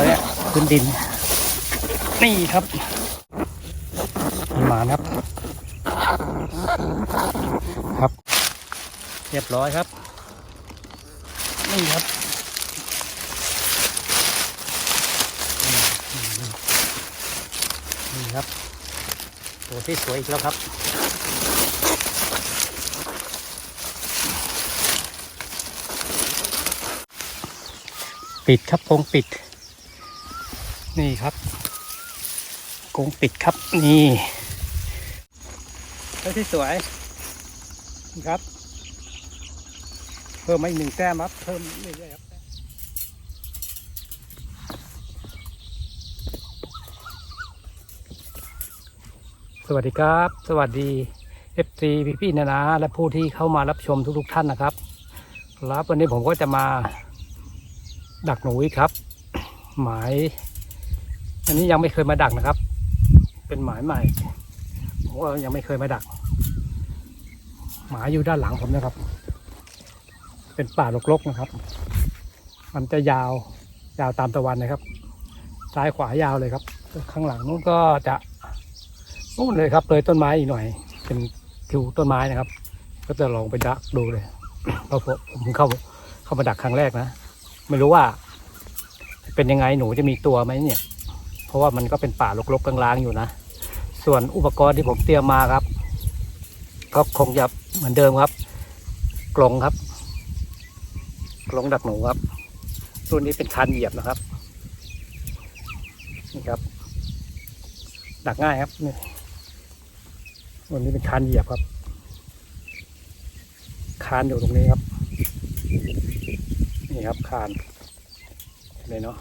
ไปเนี่ยพื้นดิน นี่ครับมีหมาครับ ครับ เรียบร้อยครับ นี่ครับนี่ครับตัวที่สวยอีกแล้วครับปิดครับกรงปิด นี่ครับกรงปิดครับนี่ตัวที่สวยนี่ครับ เพิ่มมาอีกหนึ่งแต้มครับเพิ่มเรื่อยๆครับสวัสดีครับ สวัสดี FC พี่พี่ๆนานาและผู้ที่เข้ามารับชมทุกๆท่านนะครับครับวันนี้ผมก็จะมาดักหนูอีกครับ หมาย อันนี้ยังไม่เคยมาดักนะครับ เป็นหมายใหม่ผมก็ยังไม่เคยมาดัก หมาอยู่ด้านหลังผมนะครับ เป็นป่ารกๆนะครับ มันจะยาวยาวตามตะวันนะครับ ซ้ายขวายาวเลยครับ ข้างหลังนู้นก็จะนู่นเลยครับเลยต้นไม้อีกหน่อย เป็นทิวต้นไม้นะครับ ก็จะลองไปดักดูเลยเพราะผมเข้าเข้ามาดักครั้งแรกนะ ไม่รู้ว่า เป็นยังไงหนูจะมีตัวไหมเนี่ย เพราะว่ามันก็เป็นป่ารกๆกลางๆอยู่นะ ส่วนอุปกรณ์ที่ผมเตรียมมาครับ ก็คงจะเหมือนเดิมครับกรงครับกรงดักหนูครับ รุ่นนี้เป็นคันเหยียบนะครับ นี่ครับ ดักง่ายครับนี่รุ่นนี้เป็นคันเหยียบครับคานอยู่ตรงนี้ครับ นี่ครับคานเลยเนาะ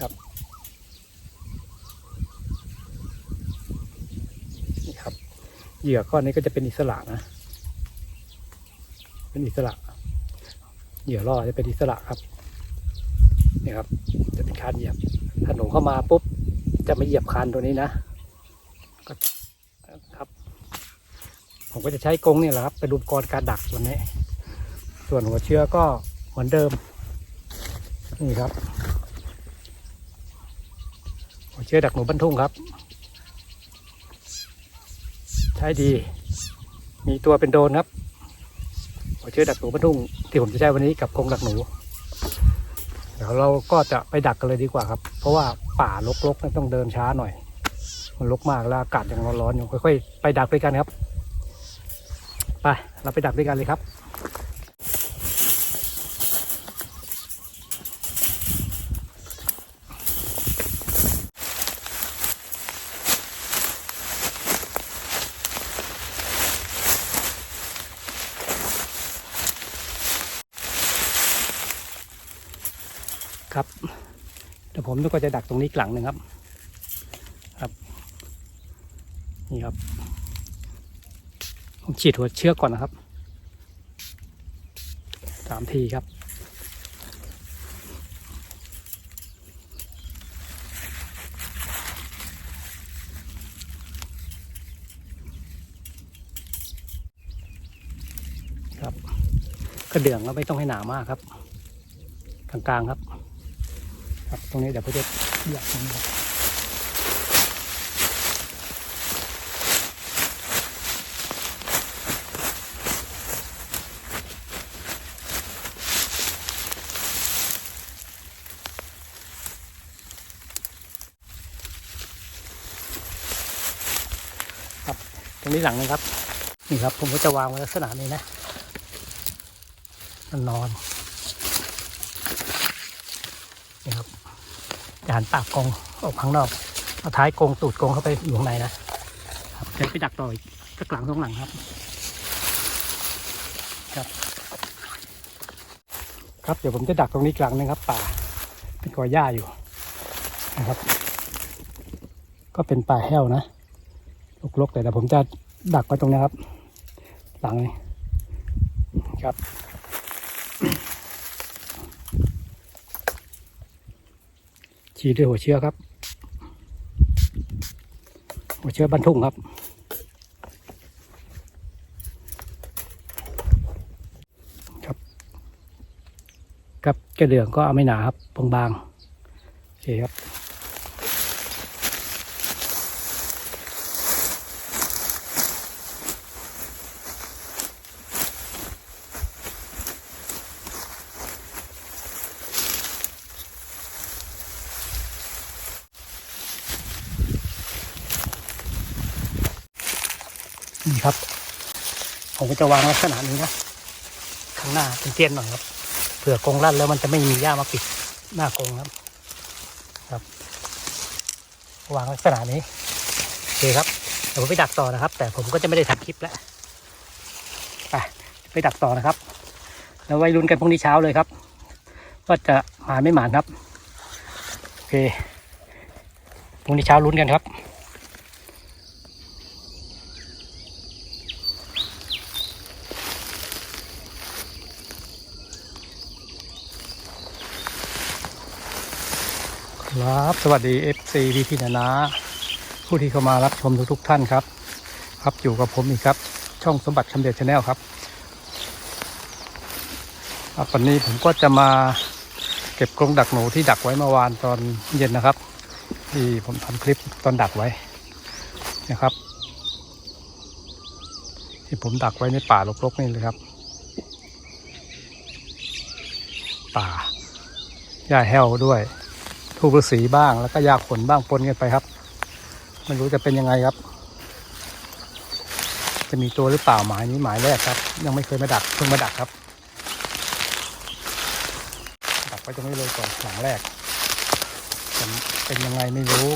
ครับนี่ครับ เหยื่อก้อนนี้ก็จะเป็นอิสระนะ เป็นอิสระ เหยื่อล่อจะเป็นอิสระครับนี่ครับ จะเป็นคานเหยียบ ถ้าหนูเข้ามาปุ๊บ จะไม่เหยียบคานตัวนี้นะก็ครับ ผมก็จะใช้กรงนี่แหละครับ เป็นอุปกรณ์การดักตัวนี้ ส่วนหัวเชื้อก็เหมือนเดิม นี่ครับ หัวเชื้อดักหนูบรรทุ่งครับ ใช้ดี มีตัวเป็นโดนครับหัวเชื้อดักหนูบรรทุ่งที่ผมจะใช้วันนี้กับกรงดักหนู เดี๋ยวเราก็จะไปดักกันเลยดีกว่าครับ เพราะว่าป่ารกๆต้องเดินช้าหน่อย มันรกมากแล้วอากาศยังร้อนๆอยู่ค่อย ๆ ไปดักด้วยกันครับ ไปเราไปดักด้วยกันเลยครับ ผมก็จะดักตรงนี้กหลังหนึ่งครับ ครับ นี่ครับผมฉีดหัวเชือกก่อนนะครับสามทีครับครับกระเดื่องก็ไม่ต้องให้หนามากครับ กลางๆครับ ตรงนี้เดี๋ยวผมจะเหยียบตรงนี้ครับครับตรงนี้หลังนึงครับ นี่ครับผมก็จะวางไว้ลักษณะนี้นะ มันนอนครับ จะหันปากกรงออกข้างนอก เอาท้ายกรงตูดกรงเข้าไปอยู่ข้างในนะครับเดี๋ยวไปดักต่ออีกสักหลังสองหลังครับ ครับ ครับเดี๋ยวผมจะดักตรงนี้กลางนึงครับ ป่าเป็นกอหญ้าอยู่นะครับ ก็เป็นป่าแห้วนะลกๆแต่เดี๋ยวผมจะดักไว้ตรงนี้ครับ หลังนี้ครับ ฉีดด้วยหัวเชื้อครับ หัวเชื้อบรรทุกครับ ครับครับกระเดื่องก็เอาไม่หนาครับบางเคครับ ครับ ผมก็จะวางลักษณะนี้นะข้างหน้าเป็นเตี้ยนหน่อยครับเผื่อกรงลั่นแล้วมันจะไม่มีหญ้ามาปิดหน้ากรงครับ ครับ วางลักษณะนี้โอเคครับเดี๋ยวผมไปดักต่อนะครับ แต่ผมก็จะไม่ได้ทำคลิปแล้วไปไปดักต่อนะครับ แล้วไว้ลุ้นกันพรุ่งนี้เช้าเลยครับว่าจะหมาไม่หมานครับโอเคพรุ่งนี้เช้าลุ้นกันครับ ครับ สวัสดี FC พี่พี่นานาผู้ที่เข้ามารับชมทุกๆท่านครับ ครับอยู่กับผมอีกครับ ช่องสมบัติคำเดียวชาแนลครับครับวันนี้ผมก็จะมาเก็บกรงดักหนูที่ดักไว้เมื่อวานตอนเย็นนะครับ ที่ผมทำคลิปตอนดักไว้นะครับ ที่ผมดักไว้ในป่ารกๆนี่เลยครับ ป่าหญ้าแห้วด้วย ทูบฤาษีบ้างแล้วก็ยาขนบ้างปนกันไปครับ ไม่รู้จะเป็นยังไงครับ จะมีตัวหรือเปล่าหมายนี้หมายแรกครับ ยังไม่เคยมาดักเพิ่งมาดักครับ ดักไว้ตรงนี้เลยก่อนหลังแรกจะเป็นยังไงไม่รู้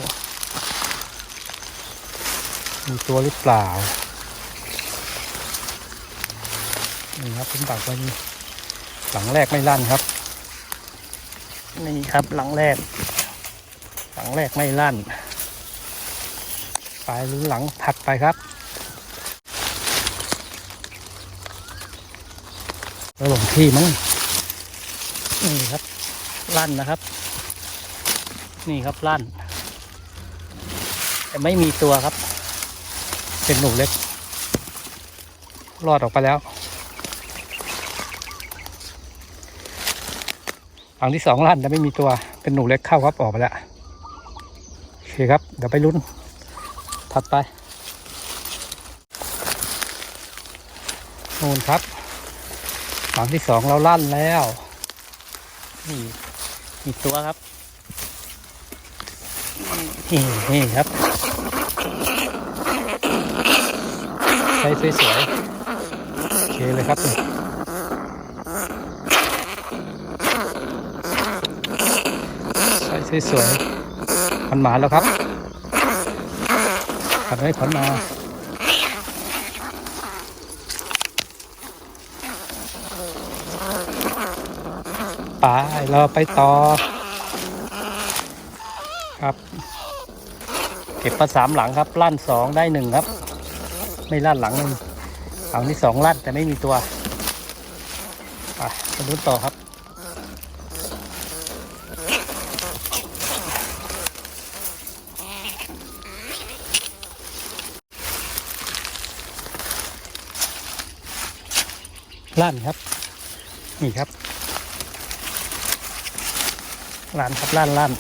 มีตัวหรือเปล่านี่ครับผมดักไว้นี่หลังแรกไม่ลั่นครับนี่ครับหลังแรก หลังแรกไม่ลั่นไปลุ้นหลังถัดไปครับแล้วหลงที่มั้งนี่ครับลั่นนะครับ นี่ครับลั่น แต่ไม่มีตัวครับ เป็นหนูเล็ก รอดออกไปแล้วฝั่งที่สองลั่นแต่ไม่มีตัวเป็นหนูเล็กเข้าครับออกไปแล้ว เคครับ เดี๋ยวไปลุ้น ถัดไปนู่นครับฝั่งที่สองเราลั่นแล้ว นี่มีตัวครับนี่นี่ครับใช้สวยๆโอเคเลยครับนี่ใส่สวยๆ มันหมาแล้วครับขัดไว้ขอนมาไปเราไปต่อ ครับ เก็บมาสามหลังครับลั่นสองได้หนึ่งครับ ไม่ลั่นหลังหนึ่งหลังที่สองลั่นแต่ไม่มีตัวไปไปลุ้นต่อครับ ลั่นครับ นี่ครับลั่นครับลั่นลั่น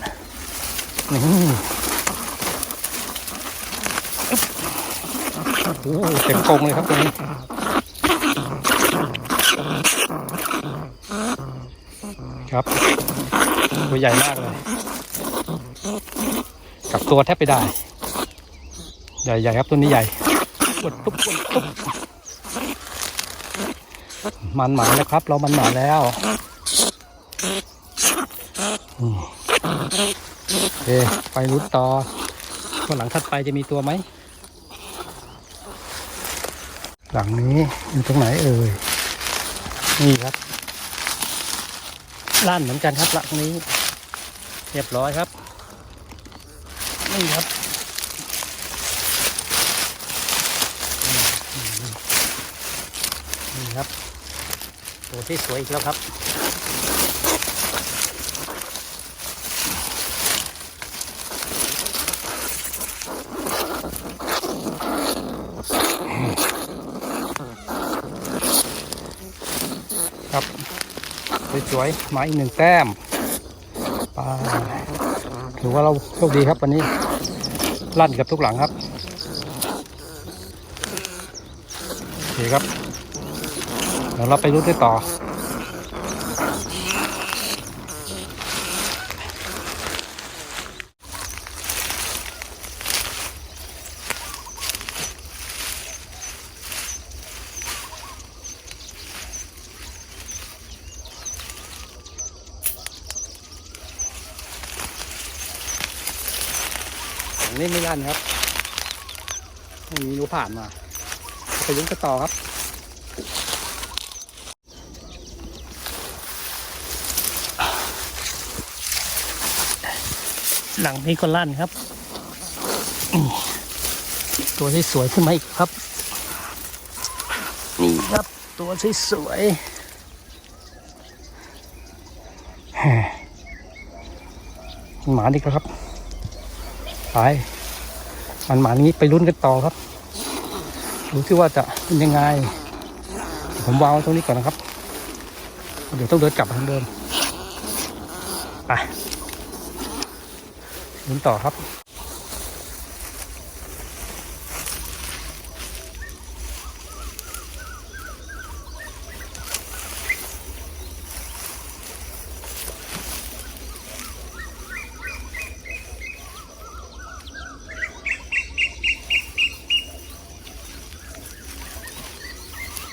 นี่โอ้โหเต็มกรงเลยครับตัวนี้ครับตัวใหญ่มากเลยกับตัวแทบไม่ได้ ใหญ่ๆครับตัวนี้ใหญ่ปวดตุ๊บปวดตุ๊บ มันหมาแล้วครับ เรามันหมาแล้วโอเคไปรุดต่อวันหลังถัดไปจะมีตัวไหม หลังนี้อยู่ตรงไหนเอ่ย นี่ครับล้านเหมือนกันครับหลังนี้ เรียบร้อยครับ นี่ครับ นี่ครับ ตัวที่สวยอีกแล้วครับ ครับสวยๆมาอีกหนึ่งแต้มไปถือว่าเราโชคดีครับวันนี้ ลั่นกับทุกหลังครับโอเคครับ เดี๋ยวเราไปรุ้นกันต่ออันนี้ไม่ลั่นครับม่มีรู้ผ่านมาไปลุ้นกันต่อครับ หลังนี้ก็ลั่นครับอืมตัวที่สวยขึ้นมาอีกครับ นี่ครับตัวที่สวยแหม่หมาดีกแล้วครับ ไปมันหมานี้ไปลุ้นกันต่อครับดูที่ว่าจะเป็นยังไง ผมวางไว้ตรงนี้ก่อนนะครับ เดี๋ยวต้องเดินกลับทางเดิมไป ลุ้นต่อครับ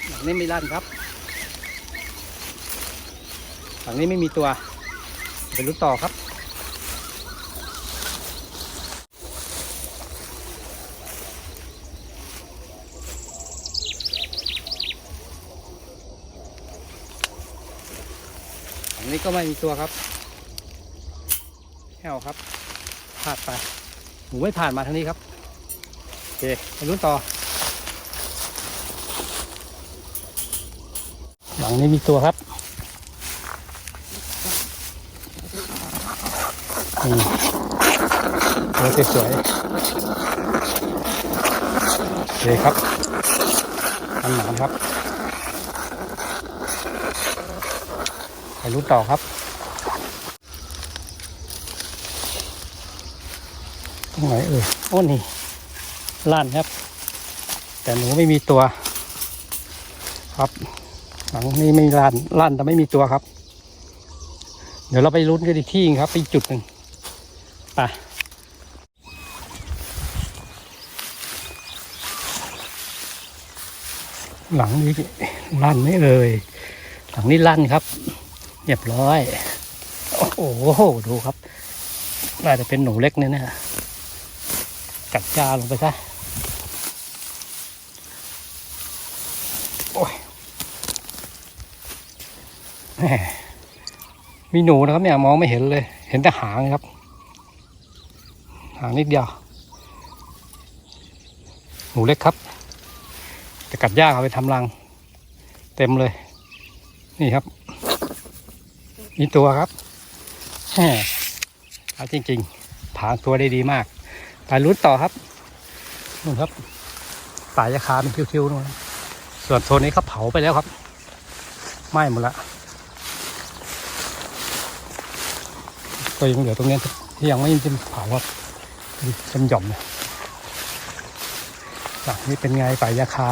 หลังนี้ไม่ลั่นครับ หลังนี้ไม่มีตัว ไปลุ้นต่อครับ นี้ก็ไม่มีตัวครับแค่วครับพลาดไปหนูไม่ผ่านมาทางนี้ครับโอเคไปลุ้นต่อ หลังนี้มีตัวครับนี่ตัวสวยๆโอเคครับอันหนามครับ ไปรู้นต่อครับตรงไหนเอ่ยโอ้นี่ล้านครับ แต่หนูไม่มีตัว ครับ หลังนี้ไม่ลั่นลั่นแต่ไม่มีตัวครับ เดี๋ยวเราไปลุ้นกันอีกที่หนึ่งครับไปจุดหนึ่งไปหลังนี้ลั่นไม่เอ่ยหลังนี้ลั่นครับ เรียบร้อย โอ้โห ดูครับ น่าจะเป็นหนูเล็กเนี่ยนะกัดจาลงไปซะ โอ้ยแหมมีหนูนะครับเนี่ยมองไม่เห็นเลย เห็นแต่หางครับ หางนิดเดียว หนูเล็กครับ จะกัดหญ้าเอาไปทำรัง เต็มเลย นี่ครับ มีตัวครับแหมเอาจริงๆผางตัวได้ดีมาก ไปลุ้นต่อครับนู่นครับป่ายาคาเป็นคิ้วๆนู่นส่วนโซนนี้เขาเผาไปแล้วครับไหม้หมดละก็ยังเหลือตรงนี้ที่ยังไม่เป็นเผาครับเป็นหย่อมเนี่ยนี่เป็นไงป่ายาคา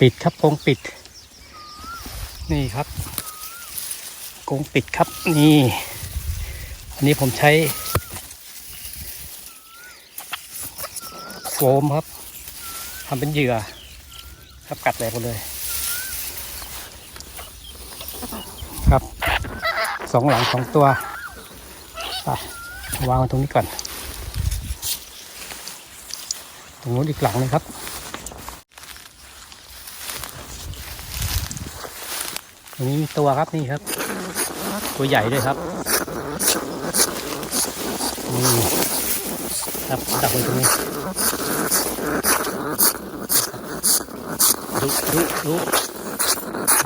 ปิดครับกรงปิด นี่ครับกรงปิดครับนี่ อันนี้ผมใช้โฟมครับทำเป็นเหยื่อครับกัดแหลกหมดเลย ครับสองหลังสองตัวไปวางไว้ตรงนี้ก่อน ตรงนู้นอีกหลังหนึงครับ ตรงนี้มีตัวครับนี่ครับ ตัวใหญ่ด้วยครับนี่ครับดักไว้ตรงนี้ดูดูดู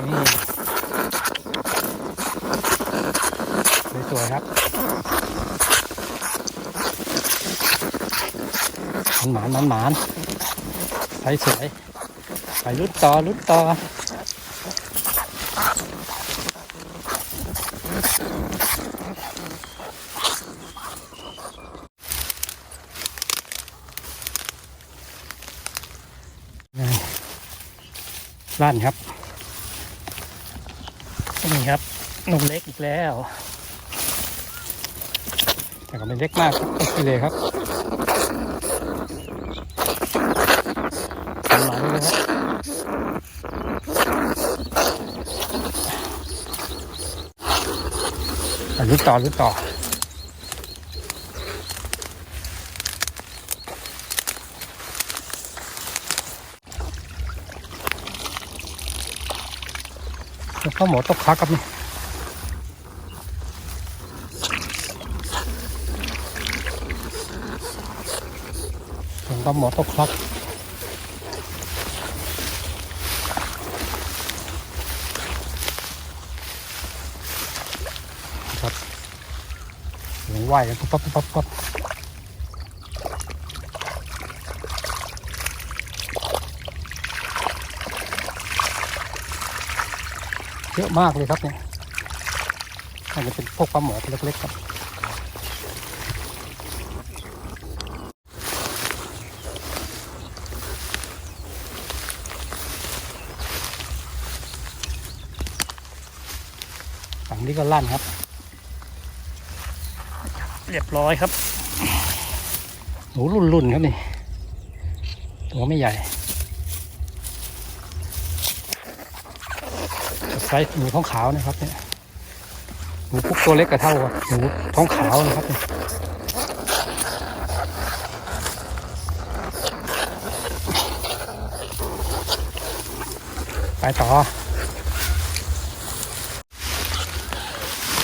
นี่สวยครับหมานหมานหมานไปสวยไปลุดต่อลุดต่อ ลั่นครับนี่ครับหนุ่มเล็กอีกแล้ว แต่ก็ไม่เล็กมากครับโอเคเลยครับหลายเลยครับอะลุ้นต่อลุ้นต่อ แล้วก็หมอตกคักครับนี่แล้วก็หมอตกคักครับเสียงว่ายกันปุ๊บปั๊บปุ๊บปั๊บ เยอะมากเลยครับเนี่ยอาจจะเป็นพวกปลาหมอตัวเล็กๆครับฝั่งนี้ก็ลั่นครับ เรียบร้อยครับ หนูรุ่นๆครับนี่ ตัวไม่ใหญ่ ไซส์หนูท้องขาวนะครับเนี่ยหนูพวกตัวเล็กกับเท่ากับหนูท้องขาวนะครับเนี่ยไปต่อ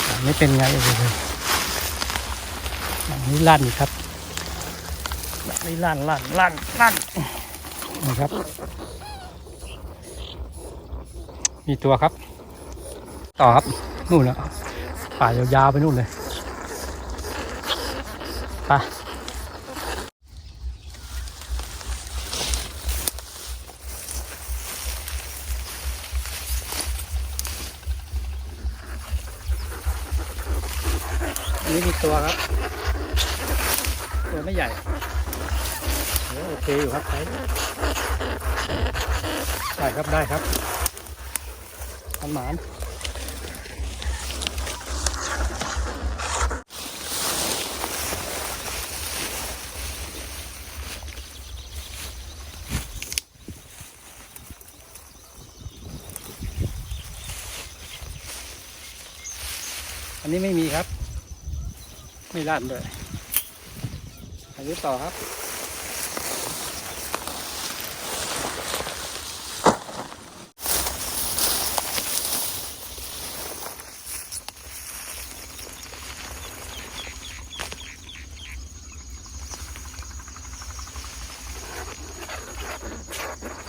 อันนี้เป็นไงเอ่ยอันนี้ลั่นครับอันนี้ลั่นลั่นลั่นลั่นนะครับ มีตัวครับ ต่อครับ นู่นนะป่ายาวๆไปนู่นเลยไปนนี้มีตัวครับ ตัวไม่ใหญ่โอเคอยู่ครับใช้ได้ครับได้ครับทำหมาน นนี้ไม่มีครับ ไม่ลั่นเลยอันนี้ต่อครับ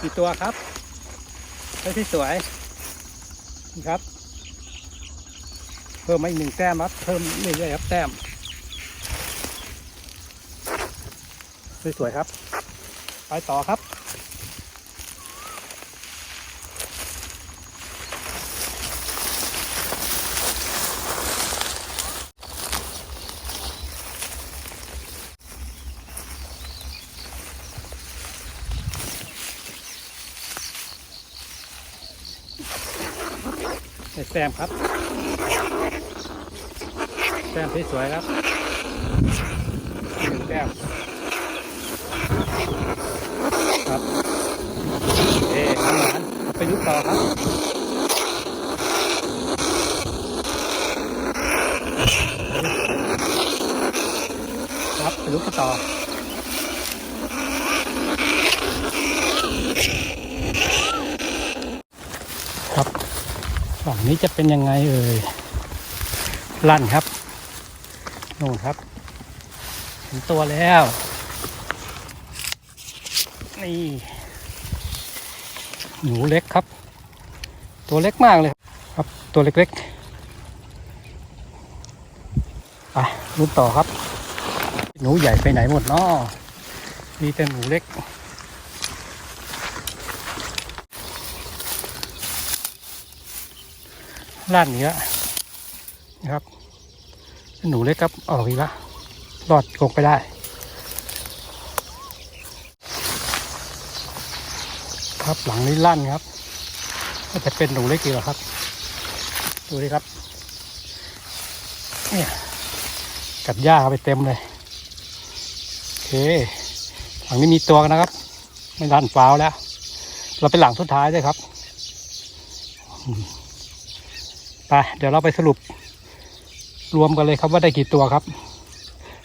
กี่ตัวครับได้ที่สวย ครับ พิ่มมาอีกหนึ่งแต้มครับ เพิ่มเรื่อยๆครับแต้ม สวยๆครับ ไปต่อครับได้แต้มครับ แต้มที่สวยครับหนึ่งแต้มครับเอ๊ทำหานไปลุกต่อครับครับไปลุกต่อครับฝั่งนี้จะเป็นยังไงเอ่ยลั่นครับ นู่นครับเห็นตัวแล้ว นี่ หนูเล็กครับ ตัวเล็กมากเลยครับ ตัวเล็กๆไปรุ่นต่อครับ หนูใหญ่ไปไหนหมดเนาะมีแต่หนูเล็กลั่นเนี้ยนะครับ หนูเล็กครับออกอีกแล้วรอดลงไปได้ ครับหลังนี้ลั่นครับก็จะเป็นหนูเล็กดีกว่าครับ ดูดิครับเนี่ยกัดหญ้าไปเต็มเลยโอเคหลังนี้มีตัวกันนะครับ ไม่ดันฟ้าวแล้ว เราเป็นหลังสุดท้ายด้วยครับไปเดี๋ยวเราไปสรุป รวมกันเลยครับว่าได้กี่ตัวครับ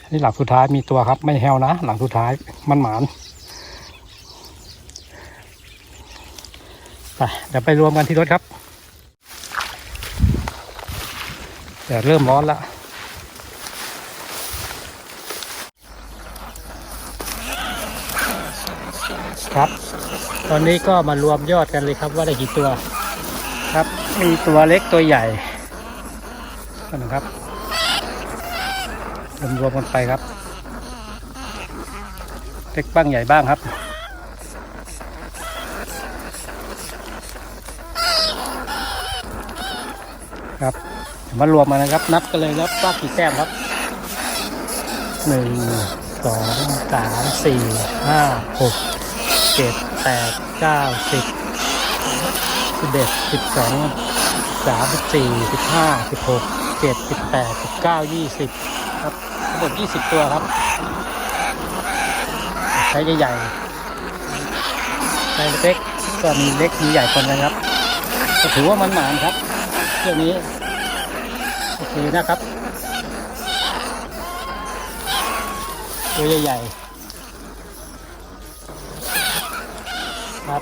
นนี้หลังสุดท้ายมีตัวครับ ไม่แฮวนะ หลังสุดท้ายมันหมานไปเดี๋ยวไปรวมกันที่รถครับเดี๋ยวเริ่มร้อนแล้วครับ ตอนนี้ก็มารวมยอดกันเลยครับว่าได้กี่ตัว ครับ มีตัวเล็กตัวใหญ่นะครับ รวมรวมๆกันไปครับเล็กบ้างใหญ่บ้างครับครับมารวมมานะครับ นับกันเลยครับว่ากี่แต้มครับหนึ่งสองสามสี่ห้าหกเจ็ดแปดเก้าสิบสิบเอ็ดสิบสองสามสิบสี่สิบห้าสิบหกเจ็ดสิบแปดสิบเก้ายี่สิบ ครับทั้งหมดยี่สิบตัวครับ ใช้ใหญ่ๆใช้เล็กก็มีเล็กมีใหญ่คนนะครับก็ถือว่ามันหมานครับเรื่องนี้โอเคนะครับตัวใหญ่ๆครับ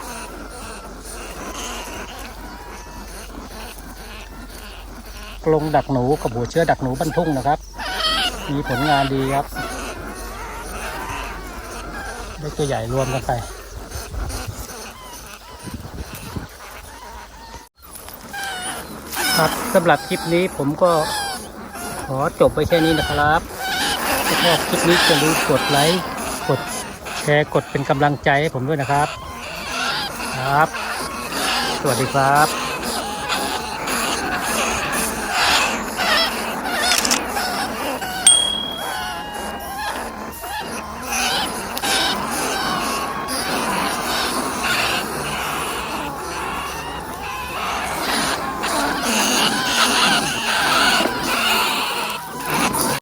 กรงดักหนูกับหัวเชื้อดักหนูบรรทุ่งนะครับ มีผลงานดีครับได้ตัวใหญ่รวมกันไปครับสำหรับคลิปนี้ผมก็ขอจบไปแค่นี้นะครับถ้าชอบคลิปนี้จะรู้กดไลค์กดแชร์กดเป็นกำลังใจให้ผมด้วยนะครับ ครับ สวัสดีครับ